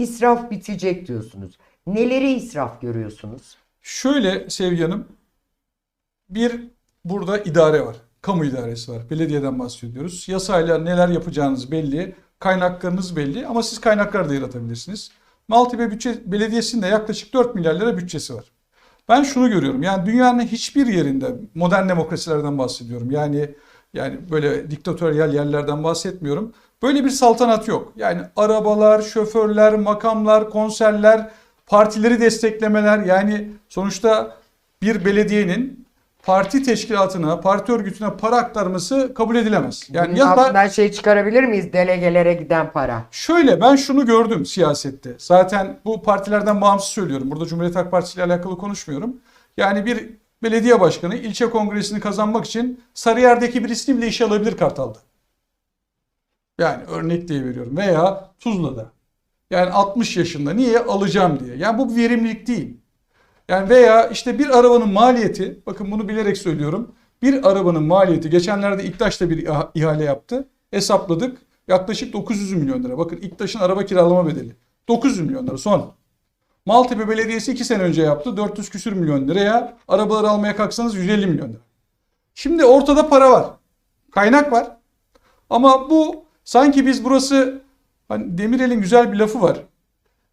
israf bitecek diyorsunuz. Neleri israf görüyorsunuz? Şöyle Sevgi Hanım, bir burada idare var. Kamu idaresi var. Belediyeden bahsediyoruz. Yasayla neler yapacağınız belli. Kaynaklarınız belli ama siz kaynaklar da yaratabilirsiniz. Maltepe bütçe, Belediyesi'nde yaklaşık 4 milyar lira bütçesi var. Ben şunu görüyorum. Yani dünyanın hiçbir yerinde modern demokrasilerden bahsediyorum. Yani yani böyle diktatöryel yerlerden bahsetmiyorum. Böyle bir saltanat yok. Yani arabalar, şoförler, makamlar, konserler, partileri desteklemeler yani sonuçta bir belediyenin parti teşkilatına, parti örgütüne para aktarması kabul edilemez. Yani Bunun ya da altından şey çıkarabilir miyiz? Delegelere giden para. Şöyle ben şunu gördüm siyasette. Zaten bu partilerden bağımsız söylüyorum. Burada Cumhuriyet Halk Partisi ile alakalı konuşmuyorum. Yani bir belediye başkanı ilçe kongresini kazanmak için Sarıyer'deki bir isimle işe alabilir Kartal'da. Yani örnek diye veriyorum. Veya Tuzla'da. Yani 60 yaşında niye alacağım diye. Yani bu verimlilik değil. Yani veya işte bir arabanın maliyeti, bakın bunu bilerek söylüyorum. Bir arabanın maliyeti, geçenlerde İktaş da bir iha- ihale yaptı. Hesapladık. Yaklaşık 900 milyon lira. Bakın İktaş'ın araba kiralama bedeli. 900 milyon lira son. Maltepe Belediyesi 2 sene önce yaptı. 400 küsür milyon liraya arabaları almaya kalksanız 150 milyon lira. Şimdi ortada para var. Kaynak var. Ama bu sanki biz burası hani Demirel'in güzel bir lafı var.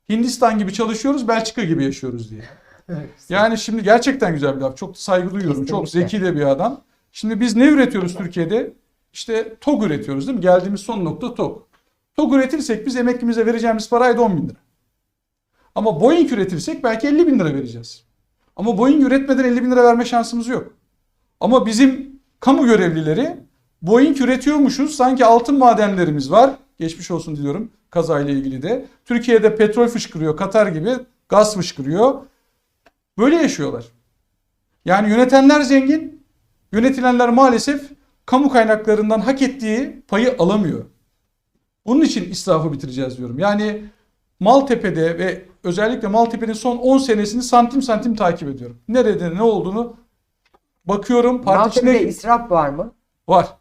Hindistan gibi çalışıyoruz, Belçika gibi yaşıyoruz diye. Yani şimdi gerçekten güzel bir laf. Çok saygı duyuyorum. Çok zeki de bir adam. Şimdi biz ne üretiyoruz Türkiye'de? İşte TOG üretiyoruz değil mi? Geldiğimiz son nokta TOG. TOG üretirsek biz emeklimize vereceğimiz para ayda 10 bin lira. Ama Boeing üretirsek belki 50 bin lira vereceğiz. Ama Boeing üretmeden 50 bin lira verme şansımız yok. Ama bizim kamu görevlileri Boeing üretiyormuşuz. Sanki altın madenlerimiz var. Geçmiş olsun diliyorum kazayla ilgili de. Türkiye'de petrol fışkırıyor. Katar gibi gaz fışkırıyor. Böyle yaşıyorlar. Yani yönetenler zengin, yönetilenler maalesef kamu kaynaklarından hak ettiği payı alamıyor. Bunun için israfı bitireceğiz diyorum. Yani Maltepe'de ve özellikle Maltepe'nin son 10 senesini santim santim takip ediyorum. Nerede ne olduğunu bakıyorum. Parti Maltepe'de içinde israf var mı? var.